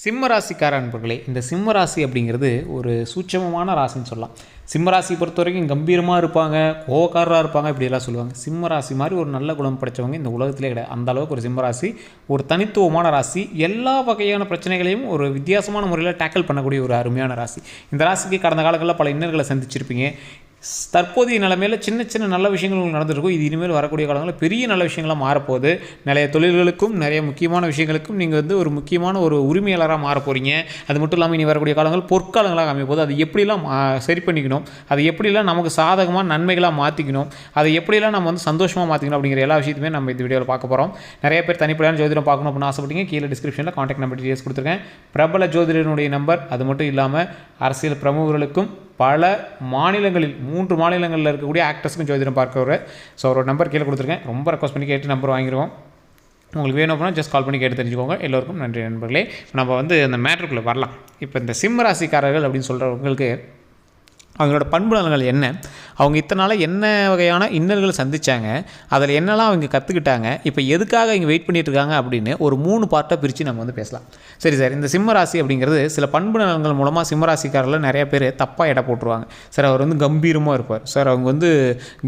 சிம்மராசிக்கார அன்பர்களே இந்த சிம்மராசி அப்படிங்கிறது ஒரு சூட்சமமான ராசின்னு சொல்லலாம். சிம்மராசி பொறுத்த வரைக்கும் கம்பீரமாக இருப்பாங்க கோவக்காரராக இருப்பாங்க இப்படியெல்லாம் சொல்லுவாங்க. சிம்மராசி மாதிரி ஒரு நல்ல குணம் படைச்சவங்க இந்த உலகத்திலே கிடையாது. அந்த அளவுக்கு ஒரு சிம்மராசி ஒரு தனித்துவமான ராசி. எல்லா வகையான பிரச்சனைகளையும் ஒரு வித்தியாசமான முறையில் டேக்கிள் பண்ணக்கூடிய ஒரு அருமையான ராசி. இந்த ராசிக்கு கடந்த காலங்களில் பல இன்னர்களை சந்திச்சிருப்பீங்க. தற்போதைய நிலைமையில் சின்ன சின்ன நல்ல விஷயங்கள் உங்களுக்கு நடந்திருக்கும். இது இனிமேல் வரக்கூடிய காலங்களில் பெரிய நல்ல விஷயங்களாக மாறப்போகுது. நிறைய தொழில்களுக்கும் நிறைய முக்கியமான விஷயங்களுக்கும் நீங்கள் வந்து ஒரு முக்கியமான ஒரு உரிமையாளராக மாற போகிறீங்க அது மட்டும் இல்லாமல் இனி வரக்கூடிய காலங்கள் பொற்காலங்களாக அமைய போது எப்படிலாம் சரி பண்ணிக்கணும்? அதை எப்படிலாம் நமக்கு சாதகமாக நன்மைகளாக மாற்றிக்கணும் அதை எப்படிலாம் நம்ம வந்து சந்தோஷமாக மாற்றிக்கணும் அப்படிங்கிற எல்லா விஷயத்தையுமே நம்ம இந்த வீடியோவில் பார்க்க போகிறோம் நிறைய பேர் தனிப்படையான ஜோதிடம் பார்க்கணும் அப்படின்னு ஆசைப்பட்டீங்க. கீழே டிஸ்கிரிப்ஷனில் காண்டாக்ட் நம்பர் டீடைல்ஸ் கொடுத்துருக்கேன். பிரபல ஜோதிடனுடைய நம்பர் அது மட்டும் இல்லாமல் அரசியல் பிரமுகர்களுக்கும் பல மாநிலங்களில் மூன்று மாநிலங்களில் இருக்கக்கூடிய ஆக்டர்ஸ்க்கும் ஜோதிடம் பார்க்கவர். ஸோ அவரோட நம்பர் கீழே கொடுத்துருக்கேன். ரொம்ப ரெக்வஸ்ட் பண்ணி கேட்டு நம்பர் வாங்கிடுவோம் உங்களுக்கு வேணும் அப்படின்னா ஜஸ்ட் கால் பண்ணி கேட்டு தெரிஞ்சுக்கோங்க. எல்லோருக்கும் நன்றி நண்பர்களே. நம்ம வந்து அந்த மேட்ருக்குள்ளே வரலாம். இப்போ இந்த சிம்ம ராசிக்காரர்கள் அப்படின்னு சொல்கிறவங்களுக்கு அவங்களோட பண்பு நலன்கள் என்ன? அவங்க இத்தனை நாளாக என்ன வகையான இன்னல்களை சந்தித்தாங்க அதில் என்னெல்லாம் அவங்க கற்றுக்கிட்டாங்க இப்போ எதுக்காக இங்கே வெயிட் பண்ணிட்டு இருக்காங்க அப்படின்னு ஒரு மூணு பார்ட்டாக பிரித்து நம்ம வந்து பேசலாம். சரி சார் இந்த சிம்ம ராசி அப்படிங்கிறது சில பண்பு நலன்கள் மூலமாக சிம்ம நிறைய பேர் தப்பாக எடை போட்டுருவாங்க. சார் அவர் வந்து கம்பீரமாக இருப்பார். சார் அவங்க வந்து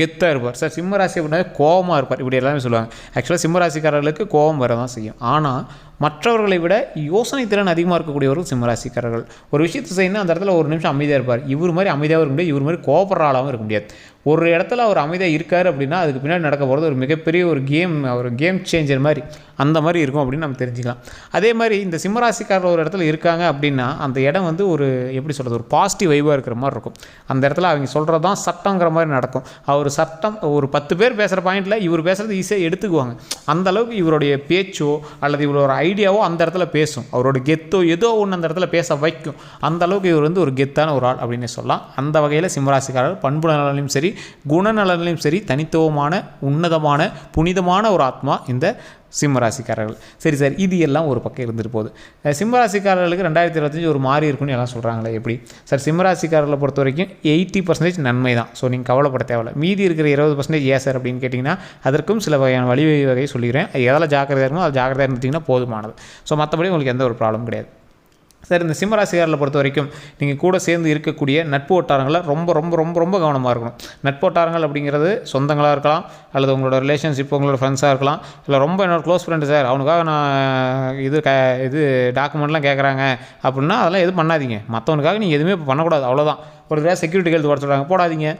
கெத்தாக இருப்பார். சார் சிம்ம ராசி அப்படின்னா கோவமாக இருப்பார். இப்படி எல்லாமே சொல்லுவாங்க. ஆக்சுவலாக சிம்ம ராசிக்காரர்களுக்கு கோவம் வர தான் செய்யும். ஆனால் மற்றவர்களை விட யோசனை திறன் அதிகமாக இருக்கக்கூடியவர்கள் சிம்மராசிக்காரர்கள். ஒரு விஷயத்தை செய்யணும் அந்த இடத்துல ஒரு நிமிஷம் அமைதியாக இருப்பார். இவர் மாதிரி அமைதியாக இருக்க முடியாது. இவர் மாதிரி கோபப்படுற ஆளாகவும் இருக்க முடியாது. ஒரு இடத்துல அவர் அமைதியாக இருக்கார் அப்படின்னா அதுக்கு பின்னாடி நடக்க போகிறது ஒரு மிகப்பெரிய ஒரு கேம் ஒரு கேம் சேஞ்சர் மாதிரி அந்த மாதிரி இருக்கும் அப்படின்னு நம்ம தெரிஞ்சுக்கலாம். அதே மாதிரி இந்த சிம்மராசிக்காரர் ஒரு இடத்துல இருக்காங்க அப்படின்னா அந்த இடம் வந்து ஒரு எப்படி சொல்கிறது ஒரு பாசிட்டிவ் வைவாக இருக்கிற மாதிரி இருக்கும். அந்த இடத்துல அவங்க சொல்கிறது தான் சட்டங்கிற மாதிரி நடக்கும். அவர் சட்டம் ஒரு பத்து பேர் பேசுகிற பாயிண்டில் இவர் பேசுகிறது ஈஸியாக எடுத்துக்குவாங்க. அந்த அளவுக்கு இவருடைய பேச்சோ அல்லது இவரோட ஐடியாவோ அந்த இடத்துல பேசும். அவரோட கெத்தோ ஏதோ ஒன்று அந்த இடத்துல பேச வைக்கும். அந்த அளவுக்கு இவர் வந்து ஒரு கெத்தான ஒரு ஆள் அப்படின்னு சொல்லலாம். அந்த வகையில் சிம்மராசிக்காரர் பண்பு நலனிலும் சரி குணநலனிலும் சரி தனித்துவமான உன்னதமான புனிதமான ஒரு ஆத்மா இந்த சிம்மராசிக்காரர்கள். சரி சார் இது எல்லாம் ஒரு பக்கம் இருந்துட்டு போகுது. சிம்மராசிக்காரர்களுக்கு ரெண்டாயிரத்தி இருபத்தஞ்சி ஒரு மாறி இருக்குன்னு எல்லாம் சொல்கிறாங்களே எப்படி? சார் சிம்மராசிக்காரர்களை பொறுத்த வரைக்கும் எயிட்டி பர்சன்டேஜ் நன்மை தான். ஸோ நீங்கள் கவலைப்பட தேவையில்ல. மீதி இருக்கிற இருபது பர்சன்டேஜ் ஏன் சார் அப்படின்னு கேட்டிங்கன்னா அதற்கும் சில வகையான வழி வகையை சொல்லிக்கிறேன் அது எதில் ஜாக்கிரதையாக இருக்கணும் அது ஜாக்கிரதையாக இருந்துட்டிங்கன்னா போதுமானது. ஸோ மற்றபடி உங்களுக்கு எந்த ஒரு ப்ராப்ளம் கிடையாது. சார் இந்த சிம்மராசிகாரில் பொறுத்த வரைக்கும் நீங்கள் கூட சேர்ந்து இருக்கக்கூடிய நட்பு வட்டாரங்களை ரொம்ப ரொம்ப ரொம்ப ரொம்ப கவனமாக இருக்கணும். நட்பு வட்டாரங்கள் அப்படிங்கிறது சொந்தங்களாக இருக்கலாம் அல்லது உங்களோட ரிலேஷன்ஷிப் உங்களோட ஃப்ரெண்ட்ஸாக இருக்கலாம். இல்லை ரொம்ப என்னோட க்ளோஸ் ஃப்ரெண்டு சார் அவனுக்காக நான் இது க இது டாக்குமெண்ட்லாம் கேட்குறாங்க அப்படின்னா அதெல்லாம் எதுவும் பண்ணாதீங்க. மற்றவனுக்காக நீங்கள் எதுவுமே இப்போ பண்ணக்கூடாது அவ்வளோதான் ஒரு தடவை செக்யூரிட்டி ஹெல்த் வர சொல்கிறாங்க போடாதீங்க.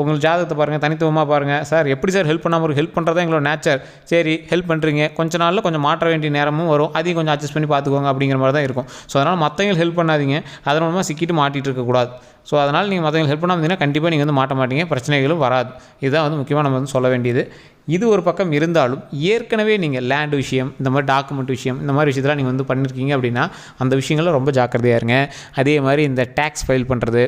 உங்களுக்கு ஜாதகத்தை பாருங்கள் தனித்துவமாக பாருங்கள் சார் எப்படி சார் ஹெல்ப் பண்ணாமல் ஹெல்ப் பண்ணுறது எங்களோட நேச்சர் சரி ஹெல்ப் பண்ணுறீங்க கொஞ்ச நாளில் கொஞ்சம் மாற்ற வேண்டிய நேரமும் வரும். அதையும் கொஞ்சம் அட்ஜஸ்ட் பண்ணி பார்த்துக்கோங்க அப்படிங்கிற மாதிரி தான் இருக்கும். ஸோ அதனால் மற்றவங்க ஹெல்ப் பண்ணாதீங்க. அதன் மூலமாக சிக்கிட்டு மாட்டிகிட்டு இருக்கக்கூடாது ஸோ அதனால் நீங்கள் மற்றவங்க ஹெல்ப் பண்ணாமல் இருந்தீங்கன்னா கண்டிப்பாக நீங்கள் வந்து மாட்ட மாட்டீங்க. பிரச்சனைகளும் வராது. இதுதான் வந்து முக்கியமாக நம்ம வந்து சொல்ல வேண்டியது. இது ஒரு பக்கம் இருந்தாலும் ஏற்கனவே நீங்கள் லேண்ட் விஷயம் இந்த மாதிரி டாக்குமெண்ட் விஷயம் இந்த மாதிரி விஷயத்தெல்லாம் நீங்கள் வந்து பண்ணியிருக்கீங்க அப்படின்னா அந்த விஷயங்களில் ரொம்ப ஜாக்கிரதையாக இருங்க. அதே மாதிரி இந்த டேக்ஸ் ஃபைல் பண்ணுறது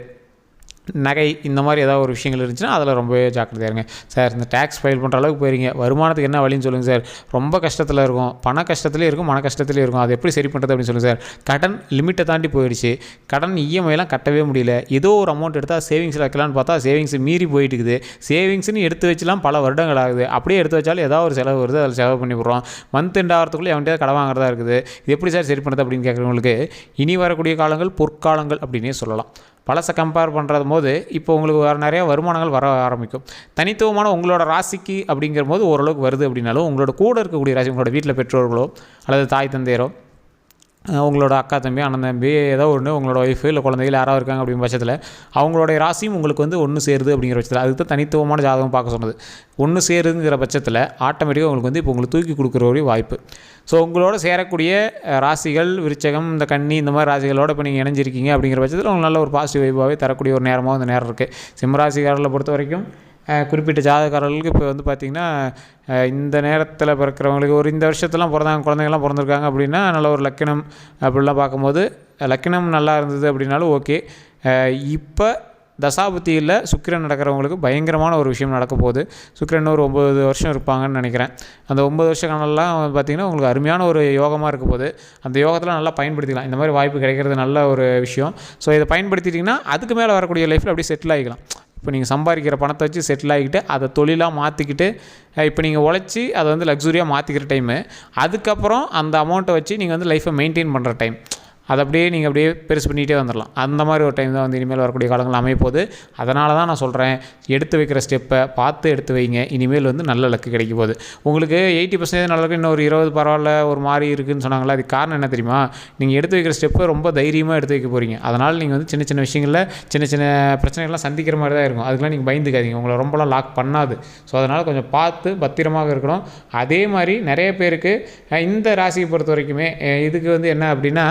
நகை இந்த மாதிரி ஏதாவது ஒரு விஷயங்கள் இருந்துச்சுன்னா அதில் ரொம்பவே ஜாக்கிரதையாக இருங்க. சார் இந்த டேக்ஸ் ஃபைல் பண்ணுற அளவுக்கு போயிருங்க. வருமானத்துக்கு என்ன வழின்னு சொல்லுங்கள் சார். ரொம்ப கஷ்டத்தில் இருக்கும். பண கஷ்டத்துலேயும் இருக்கும் மன கஷ்டத்துலேயும் இருக்கும். அது எப்படி சரி பண்ணுறது அப்படின்னு சொல்லுங்கள் சார். கடன் லிமிட்டை தாண்டி போயிடுச்சு. கடன் இஎம்ஐலாம் கட்டவே முடியல. ஏதோ ஒரு அமௌண்ட் எடுத்தால் சேவிங்ஸில் வைக்கலாம்னு பார்த்தா சேவிங்ஸ் மீறி போயிட்டு இருக்குது சேவிங்ஸ்னு எடுத்து வச்சுலாம் பல வருடங்கள் ஆகுது. அப்படியே எடுத்து வச்சாலும் ஏதாவது ஒரு செலவு வருது. அதில் செலவு பண்ணி விட்றோம் மந்த் எண்ட் ஆகிறதுக்குள்ளே எவன்கிட்ட கடை வாங்குறதா இருக்குது. இது எப்படி சார் சரி பண்ணுறது அப்படின்னு கேட்குறவங்களுக்கு இனி வரக்கூடிய காலங்கள் பொற்காலங்கள் அப்படின்னே சொல்லலாம். பழசை கம்பேர் பண்ணுறது போது இப்போ உங்களுக்கு வர நிறையா வருமானங்கள் வர ஆரம்பிக்கும். தனித்துவமான உங்களோட ராசிக்கு அப்படிங்கிற போது ஓரளவுக்கு வருது அப்படின்னாலும் உங்களோட கூட இருக்கக்கூடிய ராசி உங்களோட வீட்டில் பெற்றோர்களோ அல்லது தாய் தந்தையரோ உங்களோட அக்கா தம்பி அண்ணன் தம்பி ஏதோ ஒன்று உங்களோட ஒய்ஃபு இல்லை குழந்தைகள் யாராவது இருக்காங்க அப்படிங்கிற பட்சத்தில் அவங்களுடைய ராசியும் உங்களுக்கு வந்து ஒன்று சேருது அப்படிங்கிற பட்சத்தில் அதுக்கு தான் தனித்துவமான ஜாதகம் பார்க்க சொன்னது. ஒன்று சேருங்கிற பட்சத்தில் ஆட்டோமேட்டிக்காக உங்களுக்கு வந்து இப்போ உங்களுக்கு தூக்கி கொடுக்குற ஒரு வாய்ப்பு. ஸோ உங்களோட சேரக்கூடிய ராசிகள் விருச்சகம் இந்த கன்னி இந்த மாதிரி ராசிகளோட இப்போ நீங்கள் இணைஞ்சிருக்கீங்க அப்படிங்கிற பட்சத்தில் உங்களுக்கு நல்ல ஒரு பாசிட்டிவ் வைப்பாகவே தரக்கூடிய ஒரு நேரமாக அந்த நேரம் இருக்குது சிம்மராசிக்காரர்களை பொறுத்த வரைக்கும் குறிப்பிட்ட ஜாதகாரர்களுக்கு இப்போ வந்து பார்த்திங்கன்னா இந்த நேரத்தில் பிறக்கிறவங்களுக்கு ஒரு இந்த வருஷத்துலாம் பிறந்தாங்க குழந்தைங்கள்லாம் பிறந்திருக்காங்க அப்படின்னா நல்ல ஒரு லக்கணம் அப்படிலாம் பார்க்கும்போது லக்கணம் நல்லா இருந்தது அப்படின்னாலும் ஓகே. இப்போ தசாபுத்தியில் சுக்கிரன் நடக்கிறவங்களுக்கு பயங்கரமான ஒரு விஷயம் நடக்க போகுது. சுக்கிரன் ஒரு ஒம்பது வருஷம் இருப்பாங்கன்னு நினைக்கிறேன். அந்த ஒம்பது வருஷ காலம்லாம் பார்த்திங்கன்னா உங்களுக்கு அருமையான ஒரு யோகமாக இருக்க போது அந்த யோகத்தில் நல்லா பயன்படுத்திக்கலாம். இந்த மாதிரி வாய்ப்பு கிடைக்கிறது நல்ல ஒரு விஷயம். ஸோ இதை பயன்படுத்திட்டிங்கன்னா அதுக்கு மேலே வரக்கூடிய லைஃப்பில் அப்படியே செட்டில் ஆகிக்கலாம் இப்போ நீங்கள் சம்பாதிக்கிற பணத்தை வச்சு செட்டில் ஆகிக்கிட்டு அதை தொழிலாக மாற்றிக்கிட்டு இப்போ நீங்கள் உழைச்சி அதை வந்து லக்ஸுரியாக மாற்றிக்கிற டைமு அதுக்கப்புறம் அந்த அமௌண்ட்டை வச்சு நீங்கள் வந்து லைஃப்பை மெயின்டைன் பண்ணுற டைம் அதை அப்படியே நீங்கள் அப்படியே பெருசு பண்ணிகிட்டே வந்துடலாம். அந்த மாதிரி ஒரு டைம் தான் வந்து இனிமேல் வரக்கூடிய காலங்கள் அமையப்போகுது. அதனால தான் நான் சொல்கிறேன் எடுத்து வைக்கிற ஸ்டெப்பை பார்த்து எடுத்து வைங்க. இனிமேல் வந்து நல்ல லக்கு கிடைக்க போகுது. உங்களுக்கு எயிட்டி பர்சன்டேஜ் நல்ல இன்னும் ஒரு இருபது பரவாயில்ல ஒரு மாதிரி இருக்குதுன்னு சொன்னாங்களா அது காரணம் என்ன தெரியுமா? நீங்கள் எடுத்து வைக்கிற ஸ்டெப்பை ரொம்ப தைரியமாக எடுத்து வைக்க போகிறீங்க அதனால் நீங்கள் வந்து சின்ன சின்ன விஷயங்களில் சின்ன சின்ன பிரச்சனைகள்லாம் சந்திக்கிற மாதிரி தான் இருக்கும். அதுக்கெலாம் நீங்கள் பயந்துக்காதீங்க. உங்களை ரொம்பலாம் லாக் பண்ணாது. ஸோ அதனால் கொஞ்சம் பார்த்து பத்திரமாக இருக்கணும். அதே மாதிரி நிறைய பேருக்கு இந்த ராசியை பொறுத்த வரைக்குமே இதுக்கு வந்து என்ன அப்படின்னா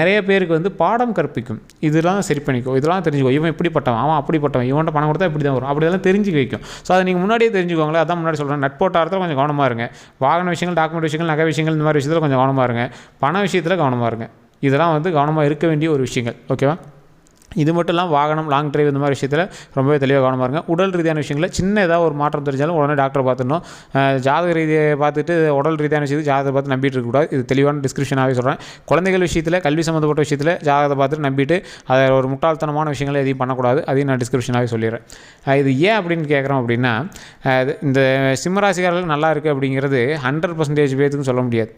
நிறைய பேருக்கு வந்து பாடம் கற்பிக்கும். இதெல்லாம் சரி பண்ணிக்கோ இதெல்லாம் தெரிஞ்சுக்கோ. இவன் இப்படிப்பட்டவன் அவன் அப்படிப்பட்டவன் இவன்ட்ட பணம் கொடுத்தா இப்படி தான் வரும் அப்படியெல்லாம் தெரிஞ்சுக்க வைக்கும். ஸோ அதை நீங்கள் முன்னாடியே தெரிஞ்சுக்கோங்களேன். அதான் முன்னாடி சொல்கிறேன் நட்போட்டாரத்தில் கொஞ்சம் கவனமாக இருங்க. வாகன விஷயங்கள் டாக்குமெண்ட் விஷயங்கள் நகை விஷயங்கள் இந்த மாதிரி விஷயத்தில் கொஞ்சம் கவனமாக இருங்க. பண விஷயத்தில் கவனமாக இருங்க. இதெல்லாம் வந்து கவனமாக இருக்க வேண்டிய ஒரு விஷயங்கள். ஓகேவா இது மட்டும் இல்லாமல் வாகனம் லாங் டிரைவ் இந்த மாதிரி விஷயத்தில் ரொம்பவே தெளிவாக கவனமாக இருங்க. உடல் ரீதியான விஷயங்களில் சின்ன ஏதாவது ஒரு மாற்றம் தெரிஞ்சாலும் உடனே டாக்டரை பார்த்துடணும். ஜாதக ரீதியை பார்த்துட்டு உடல் ரீதியான விஷயத்தை ஜாதகத்தை பார்த்து நம்பிட்டு இருக்கக்கூடாது இது தெளிவான டிஸ்கிரிப்ஷனாகவே சொல்கிறேன் குழந்தைகள் விஷயத்தில் கல்வி சம்மந்தப்பட்ட விஷயத்தில் ஜாதகத்தை பார்த்துட்டு நம்பிட்டு அதை ஒரு முட்டாள்தனமான விஷயங்களை எதையும் பண்ணக்கூடாது. அதையும் நான் டிஸ்கிரிப்ஷனாகவே சொல்லிடுறேன். இது ஏன் அப்படின்னு கேட்குறோம் அப்படின்னா இந்த சிம்மராசிக்காரர்கள் நல்லா இருக்குது அப்படிங்கிறது ஹண்ட்ரட் பர்சன்டேஜ் பேத்துக்கும் சொல்ல முடியாது.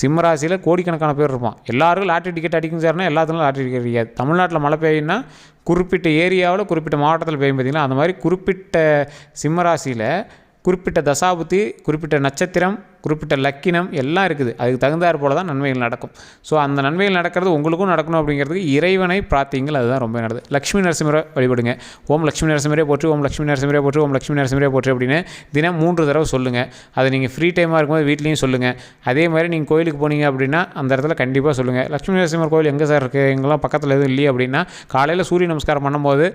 சிம்ம ராசியில் கோடிக்கணக்கான பேர் இருப்பான். எல்லாருக்கும் லாட்ரி டிக்கெட் அடிக்கும் சார்னா எல்லாத்துலையும் லாட்ரி டிக்கெட் கிடையாது தமிழ்நாட்டில் மழை பார்த்திங்கன்னா குறிப்பிட்ட ஏரியாவில் குறிப்பிட்ட மாவட்டத்தில் பெய்யும் பார்த்திங்கன்னா அந்த மாதிரி குறிப்பிட்ட சிம்மராசியில் குறிப்பிட்ட தசாபுத்தி குறிப்பிட்ட நட்சத்திரம் குறிப்பிட்ட லக்கினம் எல்லாம் இருக்குது. அதுக்கு தகுந்தாற் போல தான் நன்மைகள் நடக்கும். ஸோ அந்த நன்மைகள் நடக்கிறது உங்களுக்கும் நடக்கணும் அப்படிங்கிறதுக்கு இறைவனை பிரார்த்திங்கள். அதுதான் ரொம்ப நல்லது. லக்ஷ்மி நரசிம்மரை வழிபடுங்க. ஓம் லக்ஷ்மி நரசிம்மரே போற்று ஓம் லக்ஷ்மி நரசிம்மரே போற்று ஓம் லக்ஷ்மி நரசிம்மரே போற்று அப்படின்னு தினம் மூன்று தடவை சொல்லுங்கள் அதை நீங்கள் ஃப்ரீ டைமாக இருக்கும்போது வீட்லேயும் சொல்லுங்கள் அதே மாதிரி நீங்கள் கோயிலுக்கு போனீங்க அப்படின்னா அந்த இடத்துல கண்டிப்பாக சொல்லுங்கள் லக்ஷ்மி நரசிம்மர் கோயில் எங்கே சார் இருக்குது எங்கெல்லாம் பக்கத்தில் எதுவும் இல்லையே அப்படின்னா காலையில் சூரிய நமஸ்காரம் பண்ணும்போது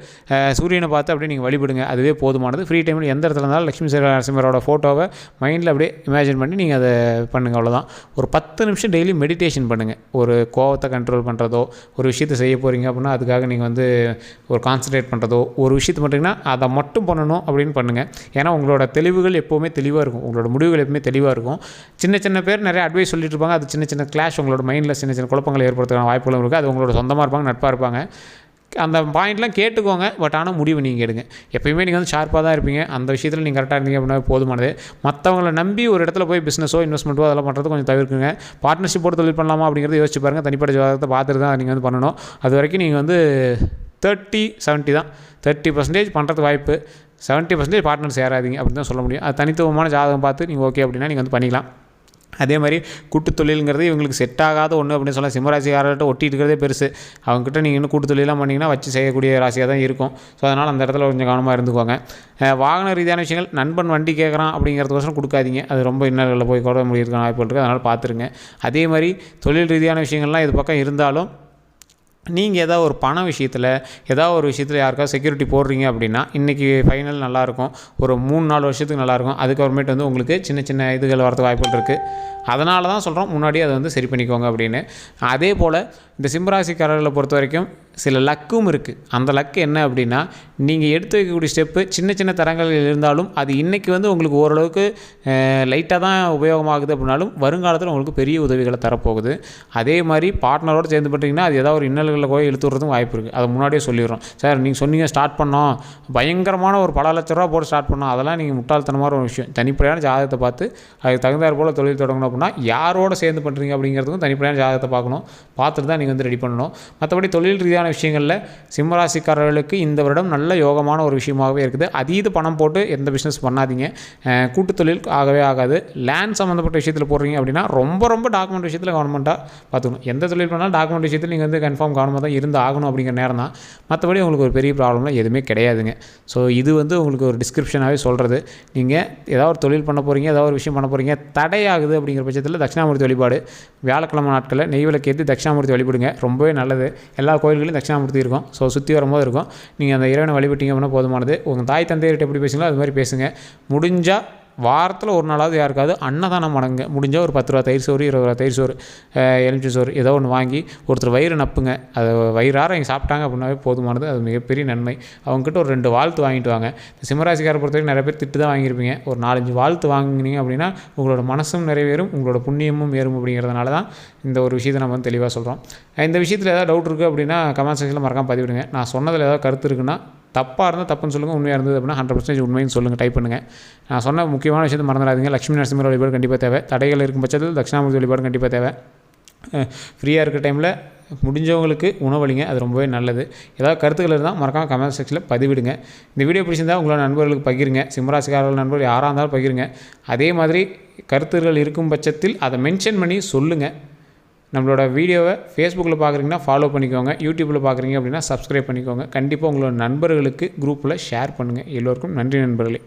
சூரியனை பார்த்து அப்படியே நீங்கள் வழிபடுங்க. அதுவே போதுமானது. ஃப்ரீ டைமில் எந்த இடத்துல இருந்தாலும் லக்ஷ்மி நரசிம்மரோட ஃபோட்டோவை மைண்டில் அப்படியே இமேஜின் பண்ணி நீங்கள் அதை பண்ணுங்கள் அவ்வளோதான் ஒரு பத்து நிமிஷம் டெய்லி மெடிடேஷன் பண்ணுங்கள் ஒரு கோவத்தை கண்ட்ரோல் பண்ணுறதோ ஒரு விஷயத்தை செய்ய போகிறீங்க அப்படின்னா அதுக்காக நீங்கள் வந்து ஒரு கான்சன்ட்ரேட் பண்ணுறதோ ஒரு விஷயத்தை பண்ணுறீங்கன்னா அதை மட்டும் பண்ணணும் அப்படின்னு பண்ணுங்கள் ஏன்னா உங்களோட தெளிவுகள் எப்போவுமே தெளிவாக இருக்கும். உங்களோட முடிவுகள் எப்பவுமே தெளிவாக இருக்கும். சின்ன சின்ன பேர் நிறைய அட்வைஸ் சொல்லிட்டு இருப்பாங்க. அது சின்ன சின்ன கிளாஷ் உங்களோட மைண்டில் சின்ன சின்ன குழப்பங்களை ஏற்படுத்துக்கான வாய்ப்புகளும் இருக்குது அது உங்களோட சொந்தமாக இருப்பாங்க நட்பாக இருப்பாங்க. அந்த பாயிண்ட்லாம் கேட்டுக்கோங்க பட் ஆனால் முடிவு நீங்கள் எடுங்க. எப்பயுமே நீங்கள் வந்து ஷார்ப்பாக தான் இருப்பீங்க. அந்த விஷயத்தில் நீங்கள் கரெக்டாக இருந்தீங்க அப்படின்னா போதுமானது. மற்றவங்களை நம்பி ஒரு இடத்துல போய் பிஸ்னஸோ இன்வெஸ்ட்மெண்ட்டோ அதெல்லாம் பண்ணுறது கொஞ்சம் தவிர்க்குங்க. பார்ட்னர்ஷிப்போடு தொழில் பண்ணலாமா அப்படிங்கிறத யோசிச்சு பாருங்கள் தனிப்பட்ட ஜாதகத்தை பார்த்துட்டு தான் நீங்கள் வந்து பண்ணணும். அது வரைக்கும் நீங்கள் வந்து தேர்ட்டி 70 தான். தேர்ட்டி பர்சன்டேஜ் பண்ணுறது வாய்ப்பு. செவன்ட்டி பர்சன்டேஜ் பார்ட்னர் சேராதிங்க அப்படின்னு தான் சொல்ல முடியும். அது தனித்துவமான ஜாதகம் பார்த்து நீங்கள் ஓகே அப்படின்னா நீங்கள் வந்து பண்ணிக்கலாம். அதே மாதிரி கூட்டு தொழிலுங்கிறது இவங்களுக்கு செட் ஆகாத ஒன்று அப்படின்னு சொல்ல சிம்மராசிக்காரர்கிட்ட ஒட்டிட்டு இருக்கிறதே பெருசு. அவங்ககிட்ட நீங்கள் இன்னும் கூட்டு தொழிலாம் பண்ணிங்கன்னா வச்சு செய்யக்கூடிய ராசியாக தான் இருக்கும். ஸோ அதனால் அந்த இடத்துல கொஞ்சம் கவனமாக இருந்துக்கோங்க. வாகன ரீதியான விஷயங்கள் நண்பன் வண்டி கேட்குறான் அப்படிங்கிறதுக்கோசரம் கொடுக்காதீங்க. அது ரொம்ப இன்னல்களில் போய் கூட முடியிருக்கான வாய்ப்பு இருக்குது அதனால் பார்த்துருங்க. அதே மாதிரி தொழில் ரீதியான விஷயங்கள்லாம் இது பக்கம் இருந்தாலும் நீங்கள் ஏதாவது ஒரு பண விஷயத்தில் ஏதாவது ஒரு விஷயத்தில் யாருக்காவது செக்யூரிட்டி போடுறீங்க அப்படின்னா இன்றைக்கி ஃபைனல் நல்லாயிருக்கும் ஒரு மூணு நாலு வருஷத்துக்கு நல்லாயிருக்கும் அதுக்கப்புறமேட்டு வந்து உங்களுக்கு சின்ன சின்ன இதுகள் வரதுக்கு வாய்ப்புகள் இருக்குது அதனால தான் சொல்கிறோம் முன்னாடியே அதை வந்து சரி பண்ணிக்கோங்க அப்படின்னு. அதே போல் இந்த சிம்மராசிக்காரர்களை பொறுத்த வரைக்கும் சில லக்கும் இருக்குது அந்த லக்கு என்ன அப்படின்னா நீங்கள் எடுத்து வைக்கக்கூடிய ஸ்டெப்பு சின்ன சின்ன தரங்கள் இருந்தாலும் அது இன்றைக்கி வந்து உங்களுக்கு ஓரளவுக்கு லைட்டாக தான் உபயோகமாகுது அப்படின்னாலும் வருங்காலத்தில் உங்களுக்கு பெரிய உதவிகளை தரப்போகுது. அதே மாதிரி பார்ட்னரோடு சேர்ந்து பண்ணுறீங்கன்னா அது ஏதாவது ஒரு இன்னல்களில் போய் இழுத்து விடுறதுக்கும் வாய்ப்பு இருக்குது அதை முன்னாடியே சொல்லிடுறோம். சார் நீங்கள் சொன்னீங்க ஸ்டார்ட் பண்ணோம். பயங்கரமான ஒரு பல லட்ச ரூபா போட்டு ஸ்டார்ட் பண்ணோம். அதெல்லாம் நீங்கள் முட்டாள்தனமான ஒரு விஷயம். தனிப்படையான ஜாதகத்தை பார்த்து அதுக்கு தகுந்தாற் போல் தொழில் தொடங்கணும் அப்படின்னா யாரோட சேர்ந்து பண்ணுறீங்க அப்படிங்கிறதுக்கும் தனிப்படையான ஜாதகத்தை பார்க்கணும். பார்த்துட்டு தான் நீங்கள் வந்து ரெடி பண்ணணும். மற்றபடி தொழில் ரீதியான விஷயங்களில் சிம்மராசிக்காரர்களுக்கு இந்த வருடம் நல்ல யோகமான ஒரு விஷயமாகவே இருக்குது. அதீத பணம் போட்டு எந்த பிஸ்னஸ் பண்ணாதீங்க. கூட்டு தொழில் ஆகவே ஆகாது. லேண்ட் சம்மந்தப்பட்ட விஷயத்தில் போடுறீங்க அப்படின்னா ரொம்ப ரொம்ப டாக்குமெண்ட் விஷயத்தில் கவர்மெண்ட்டாக பார்த்துக்கணும். எந்த தொழில் பண்ணாலும் டாக்குமெண்ட் விஷயத்தில் நீங்கள் வந்து கன்ஃபார்ம் கவனமாக தான் இருந்து ஆகணும் அப்படிங்கிற நேரம் தான். மற்றபடி உங்களுக்கு ஒரு பெரிய ப்ராப்ளம்லாம் எதுவுமே கிடையாதுங்க. ஸோ இது வந்து உங்களுக்கு ஒரு டிஸ்கிரிப்ஷனாகவே சொல்கிறது நீங்கள் ஏதாவது ஒரு தொழில் பண்ண போகிறீங்க ஏதாவது ஒரு விஷயம் பண்ண போகிறீங்க தடையாகுது அப்படிங்கிற பட்சத்தில் தட்சிணாமூர்த்தி வழிபாடு. வியாழக்கிழமை நாட்களில் நெய் விளக்கேற்றி தட்சிணாமூர்த்தி வழிபடுங்க. ரொம்பவே நல்லது. எல்லா கோயில்களும் கோயில்களையும் தட்சிணாமூர்த்தி இருக்கும் ஸோ சுற்றி வரும்போது இருக்கும். நீங்கள் அந்த இறைவனை வழிபட்டீங்க அப்படின்னா போதுமானது. உங்கள் தாய் தந்தையர்கிட்ட எப்படி பேசுங்களோ அது மாதிரி பேசுங்க. முடிஞ்சால் வாரத்தில் ஒரு நாளாவது யாருக்காவது அன்னதானம் வணங்க முடிஞ்சால் ஒரு பத்து ரூபா தயிர் சோறு இருபது ரூபா தயிர் சோறு எலுமிச்சை சோறு ஏதோ ஒன்று வாங்கி ஒருத்தர் வயிறு நப்புங்க. அது வயிறார இங்கே சாப்பிட்டாங்க அப்படின்னாவே போதுமானது. அது மிகப்பெரிய நன்மை. அவங்ககிட்ட ஒரு ரெண்டு வாழ்த்து வாங்கிட்டு வாங்க. இந்த சிம்மராசிக்காரை பொறுத்தவரைக்கும் நிறைய பேர் திட்டு தான் வாங்கியிருப்பீங்க. ஒரு நாலஞ்சு வாழ்த்து வாங்கினீங்க அப்படின்னா உங்களோட மனசும் நிறைவேறும் உங்களோட புண்ணியமும் ஏறும் அப்படிங்கிறதுனால தான் இந்த ஒரு விஷயத்தை நம்ம வந்து தெளிவாக சொல்கிறோம் இந்த விஷயத்தில் ஏதாவது டவுட் இருக்குது அப்படின்னா கமெண்ட் செக்ஷனில் மறக்காம பதிவிடுங்க. நான் சொன்னதில் ஏதாவது கருத்து இருக்குன்னா தப்பாக இருந்தால் தப்புன்னு சொல்லுங்கள் உண்மையாக இருந்தது அப்படின்னா ஹண்ட்ரட் பர்சன்டேஜ் உண்மைன்னு சொல்லுங்கள் டைப் பண்ணுங்கள் நான் சொன்ன முக்கியமான விஷயத்தை மறந்துடாதீங்க. லட்சுமி நரசிம்மர் வழிபாடு கண்டிப்பாக தேவை. தடைகள் இருக்கும் பட்சத்தில் தட்சிணாமூர்த்தி வழிபாடு கண்டிப்பாக தேவை. ஃப்ரீயாக இருக்கிற டைமில் முடிஞ்சவங்களுக்கு உணவளிங்க அது ரொம்பவே நல்லது. ஏதாவது கருத்துக்கள் இருந்தால் மறக்காமல் கமெண்ட் செக்ஷனில் பதிவிடுங்க. இந்த வீடியோ பிடிச்சிருந்தால் உங்களோட நண்பர்களுக்கு பகிருங்க. சிம்மராசிக்காரர்கள் நண்பர்கள் யாராக இருந்தாலும் பகிருங்க. அதே மாதிரி கருத்துக்கள் இருக்கும் பட்சத்தில் அதை மென்ஷன் பண்ணி சொல்லுங்கள் நம்மளோட வீடியோவை ஃபேஸ்புக்கில் பார்க்குறீங்கன்னா ஃபாலோ பண்ணிக்கோங்க. யூடியூப்பில் பார்க்குறீங்க அப்படின்னா சப்ஸ்கிரைப் பண்ணிக்கோங்க. கண்டிப்பாக உங்களோட நண்பர்களுக்கு குரூப்பில் ஷேர் பண்ணுங்கள் எல்லோருக்கும் நன்றி நண்பர்களே.